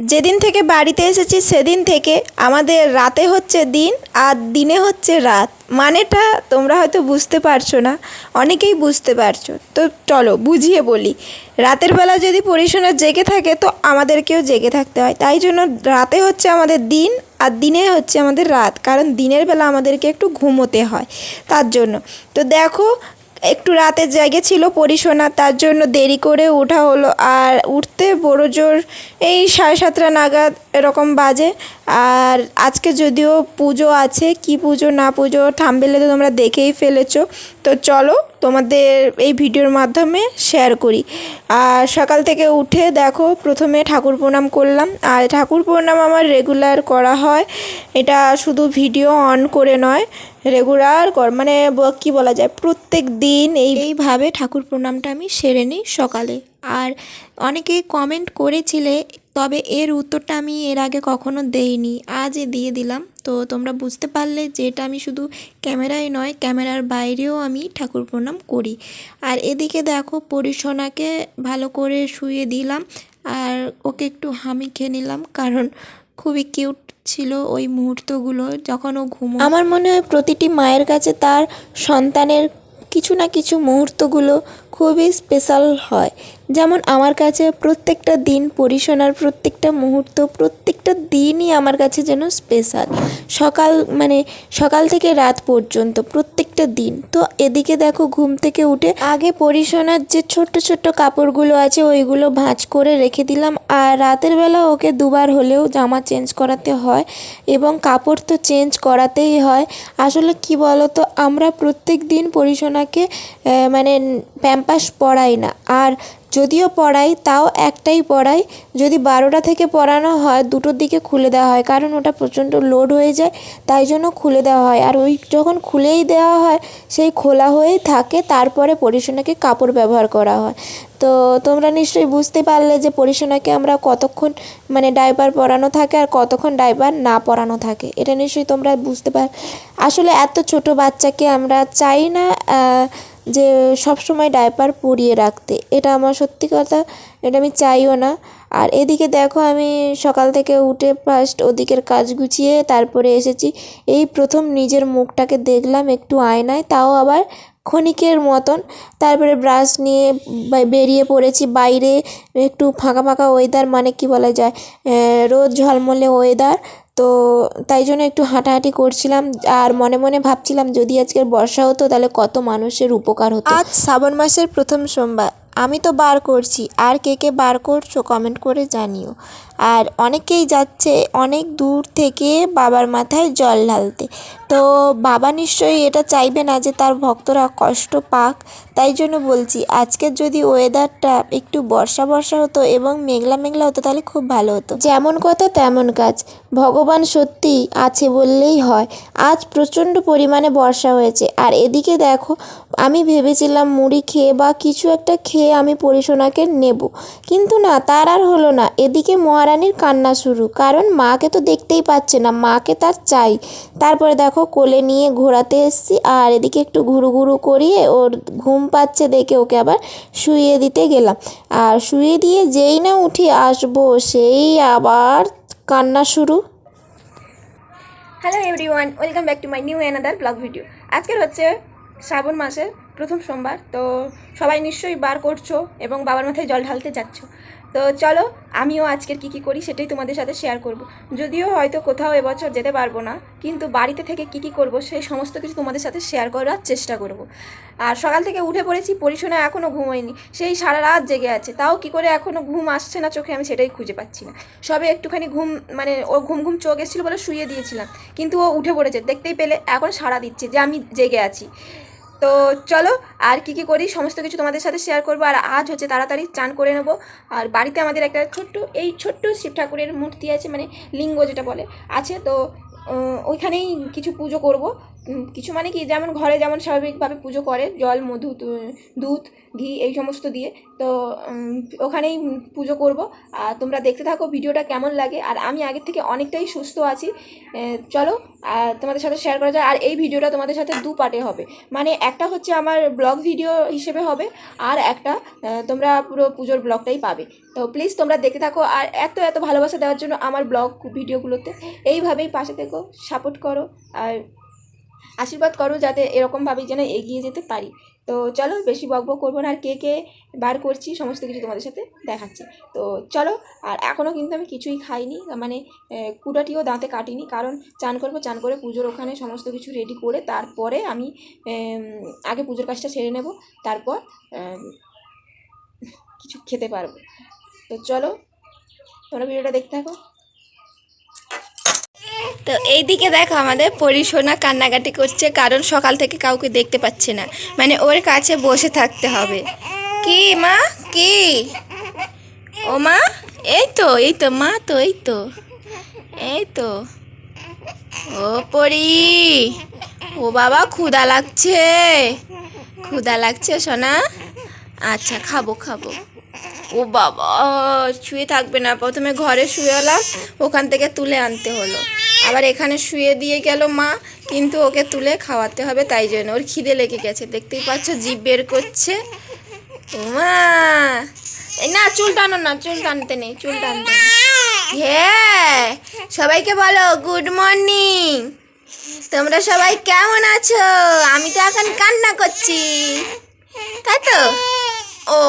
যেদিন থেকে বাড়িতে এসেছি, সেদিন থেকে আমাদের রাতে হচ্ছে দিন আর দিনে হচ্ছে রাত। মানেটা তোমরা হয়তো বুঝতে পারছ না, অনেকেই বুঝতে পারছ। তো চলো, বুঝিয়ে বলি। রাতের বেলা যদি পরিশোনা জেগে থাকে, তো আমাদেরকেও জেগে থাকতে হয়। তাই জন্য রাতে হচ্ছে আমাদের দিন আর দিনে হচ্ছে আমাদের রাত। কারণ দিনের বেলা আমাদেরকে একটু ঘুমোতে হয়। তার জন্য। তো দেখো একটু রাতে জেগেছিল পরিশোনা তার জন্য দেরি করে ওঠা হলো। আর উঠতে বড় জোর, এই সাড়ে সাতটা নাগাদ এরকম বাজে। আর আজকে যদিও পুজো আছে, কি পুজো না পুজো থামবেলে তো তোমরা দেখেই ফেলেছো। তো চলো তোমাদের এই ভিডিওর মাধ্যমে শেয়ার করি। আর সকাল থেকে উঠে দেখো, প্রথমে ঠাকুর প্রণাম করলাম। আর ঠাকুর প্রণাম আমার রেগুলার করা হয়। এটা শুধু ভিডিও অন করে নয় রেগুলার কর মানে কি বলা যায়? প্রত্যেক দিন এই, এইভাবে ঠাকুর প্রণামটা আমি সেরে নিই সকালে। আর অনেকেই কমেন্ট করেছিলে, তবে এর উত্তরটা আমি এর আগে কখনো দেইনি, আজই দিয়ে দিলাম। তো তোমরা বুঝতে পারলে যে এটা আমি শুধু ক্যামেরায় নয়, ক্যামেরার বাইরেও আমি ঠাকুর প্রণাম করি। আর এদিকে দেখো, পরিসোনাকে ভালো করে শুয়ে দিলাম, আর ওকে একটু হামি খেয়ে নিলাম, কারণ খুবই কিউট ছিল ওই মুহূর্তগুলো যখন ও ঘুমো আমার মনে হয় প্রতিটি মায়ের কাছে তার সন্তানের কিছু না কিছু মুহূর্তগুলো খুবই স্পেশাল হয়। যেমন আমার কাছে প্রত্যেকটা দিন পরিশোনার প্রত্যেকটা মুহূর্ত, প্রত্যেকটা দিনই আমার কাছে যেন স্পেশাল সকাল মানে সকাল থেকে রাত পর্যন্ত প্রত্যেকটা দিন। তো এদিকে দেখো ঘুম থেকে উঠে আগে পরিশোনার যে ছোট্ট ছোট্ট কাপড়গুলো আছে, ওইগুলো ভাঁজ করে রেখে দিলাম। আর রাতের বেলা ওকে দুবার হলেও জামা চেঞ্জ করাতে হয় এবং কাপড় তো চেঞ্জ করাতেই হয়। আসলে কি বলো তো আমরা প্রত্যেক দিন পরিশোনাকে মানে প্যাম্পাস পড়াই না। আর যদিও পড়াই, তাও একটাই পড়াই। যদি বারোটা থেকে পড়ানো হয়, দুটোর দিকে খুলে দেওয়া হয়, কারণ ওটা প্রচণ্ড লোড হয়ে যায়, তাই জন্য খুলে দেওয়া হয়। আর ওই যখন খুলেই দেওয়া হয়, সেই খোলা হয়েই থাকে, তারপরে পরিশোনাকে কাপড় ব্যবহার করা হয়। তো তোমরা নিশ্চয়ই বুঝতে পারলে যে পরিশোনাকে আমরা কতক্ষণ মানে ডাইপার পরানো থাকে আর কতক্ষণ ডাইপার না পরানো থাকে। এটা নিশ্চয়ই তোমরা বুঝতে পার আসলে এত ছোট বাচ্চাকে আমরা চাই না যে সব সময় ডায়পার পরিয়ে রাখতে। এটা আমার সত্যি কথা, এটা আমি চাইও না। আর এদিকে দেখো আমি সকাল থেকে উঠে ফার্স্ট ওদিকের কাজ গুছিয়ে তারপরে এসেছি। এই প্রথম নিজের মুখটাকে দেখলাম একটু আয়নায়, তাও আবার ক্ষণিকের মতন। তারপরে ব্রাশ নিয়ে বেরিয়ে পড়েছি। বাইরে একটু ফাঁকা ফাঁকা ওয়েদার মানে কি বলা যায়? রোদ ঝলমলে ওয়েদার তো তাই জন্য একটু হাঁটাহাঁটি করছিলাম। আর মনে মনে ভাবছিলাম, যদি আজকের বর্ষা হতো, তাহলে কত মানুষের উপকার হতো। আজ শ্রাবণ মাসের প্রথম সোমবার। আমি তো বার করছি। আর কে কে বার করছ কমেন্ট করে জানিও। আর অনেকেই যাচ্ছে অনেক দূর থেকে বাবার মাথায় জল ঢালতে। তো বাবা নিশ্চয়ই এটা চাইবে না যে তার ভক্তরা কষ্ট পাক। তাই জন্য বলছি আজকের যদি ওয়েদারটা একটু বর্ষা বর্ষা হতো এবং মেঘলা মেঘলা হতো, তাহলে খুব ভালো হতো। যেমন কথা তেমন কাজ। ভগবান সত্যি আছে বললেই হয়। আজ প্রচণ্ড পরিমাণে বর্ষা হয়েছে। আর এদিকে দেখো, আমি ভেবেছিলাম মুড়ি খেয়ে বা কিছু একটা খেয়ে আমি পরিসোনাকে নেব। কিন্তু না, তার আর হলো না। এদিকে মহারানীর কান্না শুরু। কারণ মাকে তো দেখতেই পাচ্ছে না, মাকে তার চাই। তারপরে দেখো কোলে নিয়ে ঘোরাতে এসছি, আর এদিকে একটু ঘুরু ঘুরু করিয়ে ওর ঘুম পাচ্ছে দেখে ওকে আবার শুয়ে দিতে গেলাম। আর শুয়ে দিয়ে যেই না উঠে আসব, সেই আবার কান্না শুরু। Hello everyone welcome back to my new another vlog video আজকের হচ্ছে শ্রাবণ মাসের প্রথম সোমবার, তো সবাই নিশ্চয়ই বার করছ এবং বাবার মাথায় জল ঢালতে যাচ্ছ তো চলো, আমিও আজকের কী কী করি সেটাই তোমাদের সাথে শেয়ার করব। যদিও হয়তো কোথাও এবছর যেতে পারব না, কিন্তু বাড়িতে থেকে কী কী করব সেই সমস্ত কিছু তোমাদের সাথে শেয়ার করার চেষ্টা করব। আর সকাল থেকে উঠে পড়েছি পরিশোনা এখনও ঘুমোয়নি, সেই সারা রাত জেগে আছে। তাও কি করে এখনও ঘুম আসছে না চোখে আমি সেটাই খুঁজে পাচ্ছি না। সবে একটুখানি ঘুম মানে ও ঘুম ঘুম চোখ এসেছিল বলে শুয়ে দিয়েছিলাম, কিন্তু ও উঠে পড়েছে। দেখতেই পেলে, এখন সাড়া দিচ্ছে যে আমি জেগে আছি। তো চলো আর কি কি করি, সমস্ত কিছু তোমাদের সাথে শেয়ার করব। আর আজ হচ্ছে তাড়াতাড়ি চান করে নেব। আর বাড়িতে আমাদের একটা ছোট্ট, এই ছোট্ট শিব ঠাকুরের মূর্তি আছে মানে লিঙ্গ যেটা বলে, আছে। তো ওইখানেই কিছু পুজো করব। কিছু মানে কি, যেমন ঘরে যেমন স্বাভাবিকভাবে পুজো করে, জল, মধু দুধ, ঘি, এই সমস্ত দিয়ে, তো ওখানেই পুজো করব। আর তোমরা দেখতে থাকো ভিডিওটা কেমন লাগে। আর আমি আগের থেকে অনেকটাই সুস্থ আছি। চলো, আর তোমাদের সাথে শেয়ার করা যায়। আর এই ভিডিওটা তোমাদের সাথে দু পার্টে হবে। মানে একটা হচ্ছে আমার ব্লগ ভিডিও হিসেবে হবে, আর একটা তোমরা পুরো পুজোর ব্লগটাই পাবে। তো প্লিজ তোমরা দেখতে থাকো। আর এত এত ভালোবাসা দেওয়ার জন্য আমার ব্লগ ভিডিওগুলোতে এইভাবেই পাশে থেকো সাপোর্ট করো, আর আশীর্বাদ করো যাতে এরকমভাবেই যেন এগিয়ে যেতে পারি। তো চলো, বেশি বকবক করব না আর কে কে বার করছি, সমস্ত কিছু তোমাদের সাথে দেখাচ্ছি। তো চলো, আর এখনও কিন্তু আমি কিছুই খাইনি মানে কুটাটিও দাঁতে কাটিনি, কারণ চান করব, চান করে পুজোর ওখানে সমস্ত কিছু রেডি করে তারপরে আমি আগে পুজোর কাজটা সেরে নেব, তারপর কিছু খেতে পারব। তো চলো, তোমরা ভিডিওটা দেখতে থাকো। তো এইদিকে দেখো আমাদের পরিশোনা কান্নাকাটি করছে, কারণ সকাল থেকে কাউকে দেখতে পাচ্ছে না। মানে ওর কাছে বসে থাকতে হবে। কি মা? কি? ও মা? এই তো এই তো, মা তো, এই তো। এই তো। ও পরি, ও বাবা ক্ষুদা লাগছে। ক্ষুদা লাগছে সোনা? আচ্ছা খাব খাব। ও বাবা, শুয়ে থাকবে না। প্রথমে ঘরে শুয়ে এলাম, ওখান থেকে তুলে আনতে হলো। আবার এখানে শুয়ে দিয়ে গেল মা, কিন্তু ওকে তুলে খাওয়াতে হবে, তাই জন্য ওর খিদে লেগে গেছে। দেখতেই পাচ্ছ, জিভ বের করছে। মা না, চুল টানো না, চুল টানতে নেই, চুল টানতে হ্যাঁ সবাইকে বলো গুড মর্নিং তোমরা সবাই কেমন আছো? আমি তো এখন কান্না করছি। তাই তো? ও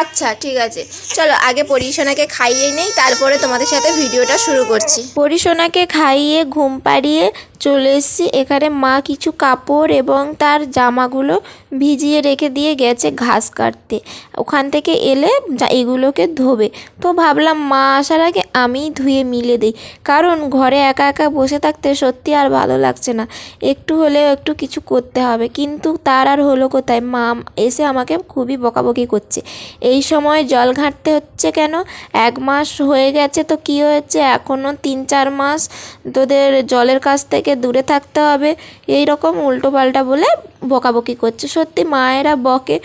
আচ্ছা ঠিক আছে। চলো, আগে পরিসোনাকে খাইয়ে নেই, তারপরে তোমাদের সাথে ভিডিওটা শুরু করছি। পরিসোনাকে খাইয়ে, ঘুম পাড়িয়ে চলে এসেছি। এখানে মা কিছু কাপড় এবং তার জামাগুলো ভিজিয়ে রেখে দিয়ে গেছে ঘাস কাটতে। ওখান থেকে এলে এগুলোকে ধোবে। তো ভাবলাম মা আসার আগে আমিই ধুয়ে মিলে দিই। কারণ ঘরে একা একা বসে থাকতে সত্যি আর ভালো লাগছে না। একটু হলেও একটু কিছু করতে হবে। কিন্তু তার আর হলো কোথায়? মা এসে আমাকে খুবই বকাবকি করছে। এই সময় জল ঘাঁটতে হচ্ছে কেন? এক মাস হয়ে গেছে তো কি হয়েছে? এখনও তিন চার মাস তোদের জলের কাছ থেকে দূরে থাকতে হবে। এই রকম উল্টো পাল্টা বলে বকাবকি করছে। সত্যি মায়েরা বকে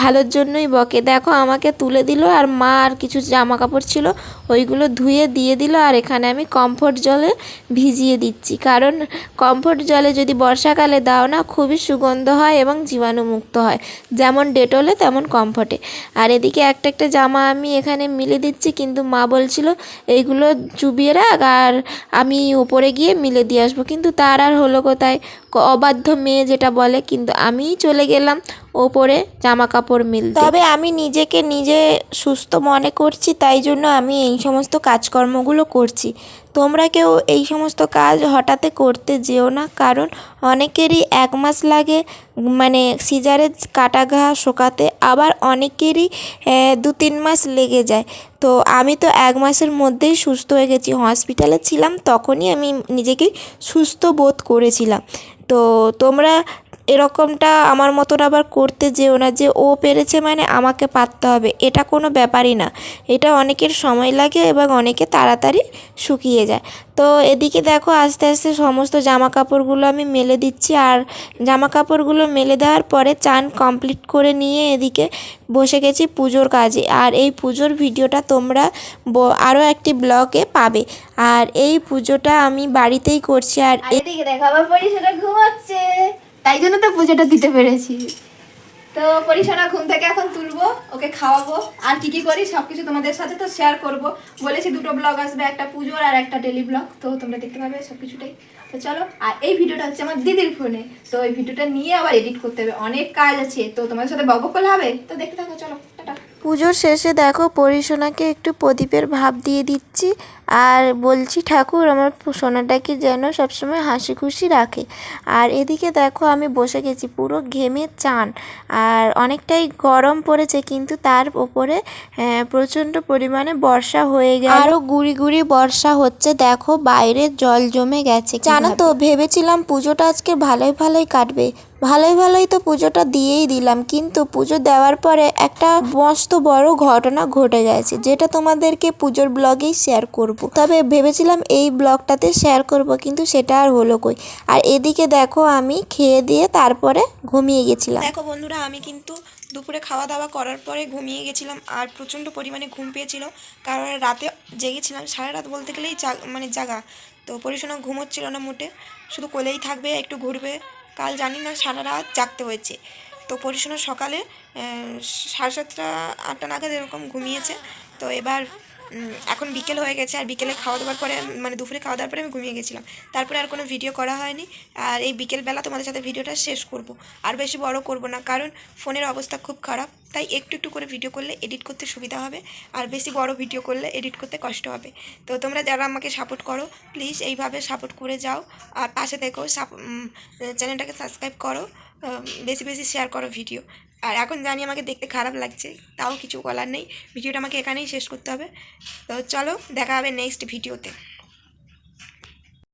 ভালোর জন্যই বকে। দেখো, আমাকে তুলে দিল আর মা আর কিছু জামা কাপড় ছিল, ওইগুলো ধুয়ে দিয়ে দিল আর এখানে আমি কমফোর্ট জলে ভিজিয়ে দিচ্ছি। কারণ কমফোর্ট জলে যদি বর্ষাকালে দাও না, খুবই সুগন্ধ হয় এবং জীবাণুমুক্ত হয়। যেমন ডেটলে, তেমন কমফোর্টে। আর এদিকে একটা একটা জামা আমি এখানে মিলে দিচ্ছি, কিন্তু মা বলছিল, এইগুলো চুবিয়ে রাখ আর আমি উপরে গিয়ে মিলে দিয়ে আসব। কিন্তু তার আর হলো কোথায়? অবাধ্য মেয়ে যেটা বলে, কিন্তু আমি চলে গেলাম ওপরে জামা কাপড় মিল তবে আমি নিজেকে নিজে সুস্থ মনে করছি, তাই জন্য আমি এই সমস্ত কাজকর্মগুলো করছি। তোমরা কেউ এই সমস্ত কাজ হঠাৎ করতে যেও না, কারণ অনেকেরই এক মাস লাগে মানে সিজারে কাটা ঘা শোকাতে, আবার অনেকেরই দু তিন মাস লেগে যায়। তো আমি তো এক মাসের মধ্যেই সুস্থ হয়ে গেছি। হসপিটালে ছিলাম, তখনই আমি নিজেকে সুস্থ বোধ করেছিলাম। তো তোমরা এরকমটা আমার মতন আবার করতে যেও না, যে ও পেরেছে মানে আমাকে পারতে হবে, এটা কোনো ব্যাপারই না। এটা অনেকের সময় লাগে এবং অনেকে তাড়াতাড়ি শুকিয়ে যায়। তো এদিকে দেখো আস্তে আস্তে সমস্ত জামা কাপড়গুলো আমি মেলে দিচ্ছি, আর জামা কাপড়গুলো মেলে দেওয়ার পরে চান কমপ্লিট করে নিয়ে এদিকে বসে গেছি পুজোর কাজে। আর এই পুজোর ভিডিওটা তোমরা আরও একটি ব্লগে পাবে। আর এই পুজোটা আমি বাড়িতেই করছি, আর এদিকে দেখো পরিশোনা ঘুমাচ্ছে। তাই জন্য তো পুজোটা দিতে পেরেছি। তো পরিশোনা ঘুম থেকে এখন তুলবো ওকে খাওয়াবো আর কি কি করি সব কিছু তোমাদের সাথে তো শেয়ার করব। বলেছি দুটো ব্লগ আসবে একটা পুজোর আর একটা ডেলি ব্লগ তো তোমরা দেখতে পাবে সব কিছুটাই তো চলো আর এই ভিডিওটা হচ্ছে আমার দিদির ফোনে তো এই ভিডিওটা নিয়ে আবার এডিট করতে হবে অনেক কাজ আছে তো তোমাদের সাথে বকবক করলে হবে? তো দেখতে থাকো চলো টাটা। পুজোর শেষে দেখো পরিশোনাকে একটু প্রদীপের ভাব দিয়ে দিচ্ছি আর বলছি ঠাকুর আমার সোনাটাকে যেন সবসময় হাসি খুশি রাখে। আর এদিকে দেখো আমি বসে গেছি পুরো ঘেমে চান। আর অনেকটাই গরম পড়েছে কিন্তু তার ওপরে আহ, প্রচণ্ড পরিমাণে বর্ষা হয়ে গেল। আরও গুড়ি গুড়ি বর্ষা হচ্ছে দেখো বাইরে জল জমে গেছে জানো তো ভেবেছিলাম পুজোটা আজকে ভালোই ভালোই কাটবে। ভালোই ভালোই তো পুজোটা দিয়েই দিলাম কিন্তু পুজো দেওয়ার পরে একটা মস্ত বড় ঘটনা ঘটে গেছে যেটা তোমাদেরকে পুজোর ব্লগেই শেয়ার করব। করব। তবে ভেবেছিলাম এই ব্লগটাতে শেয়ার করব, কিন্তু সেটা আর হলো কই? আর এদিকে দেখো আমি খেয়ে দিয়ে তারপরে ঘুমিয়ে গেছিলাম। দেখো বন্ধুরা, আমি কিন্তু দুপুরে খাওয়া দাওয়া করার পরে ঘুমিয়ে গেছিলাম আর প্রচণ্ড পরিমাণে ঘুম পেয়েছিল। কারণ রাতে জেগেছিলাম, সারা রাত বলতে গেলেই মানে জাগা। তো পরিশোনা ঘুমোচ্ছিল না মোটে। শুধু কোলেই থাকবে, একটু ঘুরবে। কাল জানি না সারা রাত জাগতে হয়েছে। তো পরিশোনা সকালে সাড়ে সাতটা, আটটা নাগাদ এরকম ঘুমিয়েছে। তো এবার এখন বিকেল হয়ে গেছে আর বিকেলে খাওয়া দাওয়ার পরে মানে দুপুরে খাওয়া দাওয়ার পরে আমি ঘুমিয়ে গেছিলাম। তারপরে আর কোনো ভিডিও করা হয়নি। আর এই বিকেলবেলা তোমাদের সাথে ভিডিওটা শেষ করব। আর বেশি বড় করব না, কারণ ফোনের অবস্থা খুব খারাপ। তাই একটু একটু করে ভিডিও করলে এডিট করতে সুবিধা হবে। আর বেশি বড় ভিডিও করলে এডিট করতে কষ্ট হবে। তো তোমরা যারা আমাকে সাপোর্ট করো প্লিজ এইভাবে সাপোর্ট করে যাও। আর পাশে থেকো চ্যানেলটাকে সাবস্ক্রাইব করো। বেশি বেশি শেয়ার করো ভিডিও আর এখন জানি আমাকে দেখতে খারাপ লাগছে, তাও কিছু বলার নেই। ভিডিওটা আমাকে এখানেই শেষ করতে হবে। তো চলো, দেখা হবে নেক্সট ভিডিওতে